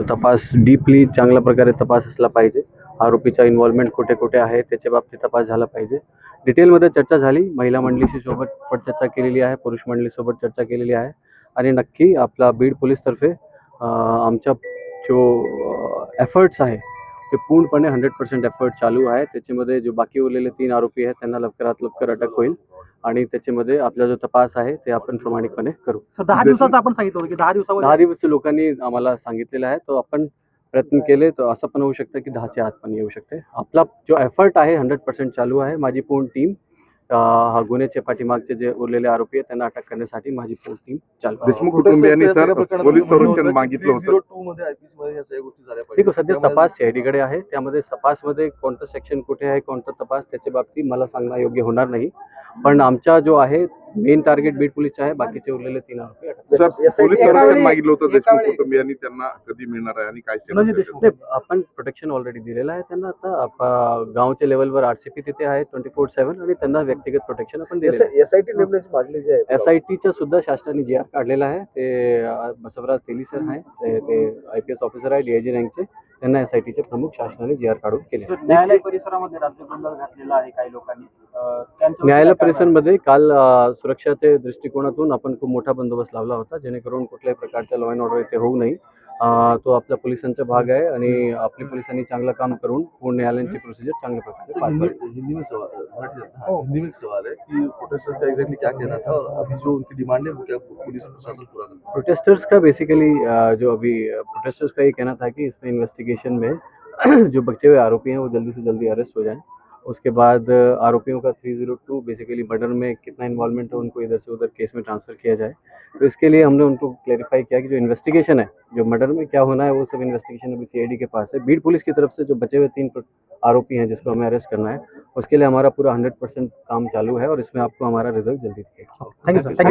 तपास डीपली चांगल्या प्रकारे तपास असला पाहिजे. आरोपीचा इन्व्हॉल्वमेंट कुठे कुठे आहे त्याच्या बाबतीत तपास झाला पाहिजे. डिटेलमध्ये चर्चा झाली. महिला मंडळीशी सोबत पण चर्चा केलेली आहे पुरुष मंडळीसोबत चर्चा केलेली आहे. आणि नक्की आपला बीड पोलीसतर्फे आमच्या जो एफर्ट्स आहे ते पूर्णपणे हंड्रेड पर्सेंट एफर्ट चालू आहे. त्याच्यामध्ये जो बाकी उरलेले तीन आरोपी आहेत त्यांना लवकरात लवकर अटक होईल आणि त्याच्यामध्ये आपला जो तपास आहे ते आपण प्रामाणिकपणे करू. सर दहा दिवसाचं आपण सांगितलं की दहा दिवसामध्ये दहा दिवस लोकांनी आम्हाला सांगितलेलं आहे. तो आपण प्रयत्न केले तर असं पण होऊ शकतं की दहाच्या आत पण येऊ शकते. आपला जो एफर्ट आहे हंड्रेड पर्सेंट चालू आहे. माझी पूर्ण टीम हा गुन्ह्याचे पाठीमागचे जे उरलेले आरोपी आहेत त्यांना अटक करण्यासाठी माझी पूर्ण टीम चालू आहे. देशमुख कुटुंबियांनी सर पोलीस संरक्षण मागितलं होतं. टू मध्ये आयपीसी मध्ये या सगळ्या गोष्टी झाल्या ठीक आहे सध्या तपास CID कडे आहे. त्यामध्ये तपासमध्ये कोणतं सेक्शन कुठे आहे कोणता तपास त्याच्या बाबतीत मला सांगणं योग्य होणार नाही. पण आमचा जो आहे मेन टार्गेट बीट पोलीसचा आहे बाकीचे उरलेले तीन आरोपी अटक सर पोलीस एका संरक्षण वेळी- मागितलं होतं एका देशमुख वेळी- कुटुंबियांनी त्यांना कधी मिळणार आहे आणि काय केलं म्हणजे नाही, आपण प्रोटेक्शन ऑलरेडी दिलेलं आहे त्यांना आता. आप- गावच्या लेवलवर आरसीपी तिथे आहे ट्वेंटी फोर सेव्हन आणि त्यांना व्यक्तिगत प्रोटेक्शन आपण दिलेलं आहे. एसआयटी नेमण्याची मागणी जी आहे. एस आय सुद्धा शासनाने जी आर काढलेला आहे. ते अ, बसवराज तेली सर आहे. ते ते आय पी एस ऑफिसर आहे डीआयजी रँकचे. त्यांना एस आय टीचे प्रमुख शासनाने जी आर काढून केले. न्यायालय परिसरामध्ये रात्री गोंधळ घातलेला आहे काही लोकांनी. न्यायालय? परिसरमध्ये काल सुरक्षाच्या दृष्टिकोनातून आपण खूप मोठा बंदोबस्त लावला होता जेणेकरून कुठल्याही प्रकारचा लॉ अँड ऑर्डर इथे होऊ नये. तो आपल्या पोलिसांचा भाग आहे आणि आपल्या पोलिसांनी चांगलं काम करून पूर्ण न्यायालयांची प्रोसिजर चांगल्या प्रकारे हिंदी पाडली. हिंदी में सवाल मराठी हाँ, हिंदी में एक सवाल है कि प्रोटेस्टर का एग्जैक्टली क्या कहना था और अभी जो उनकी डिमांड है वो क्या पुलिस प्रशासन पूरा कर प्रोटेस्टर्स का बेसिकली जो अभी प्रोटेस्टर्स का ये कहना था कि इसमें इन्वेस्टिगेशन में जो बचे हुए आरोपी हैं वो जल्दी से जल्दी अरेस्ट हो जाएं। उसके बाद आरोपियों का 302 बेसिकली मर्डर में कितना इन्वॉल्वमेंट है उनको इधर से उधर केस में ट्रांसफ़र किया जाए। तो इसके लिए हमने उनको क्लैरिफाई किया कि जो इन्वेस्टिगेशन है, जो मर्डर में क्या होना है, वो सब इन्वेस्टिगेशन अभी सीआईडी के पास है। बीड पुलिस की तरफ़ से जो बचे हुए तीन आरोपी हैं जिसको हमें अरेस्ट करना है, उसके लिए हमारा पूरा हंड्रेड काम चालू है और इसमें आपको हमारा रिज़ल्ट जल्दी दिखेगा। Thank sir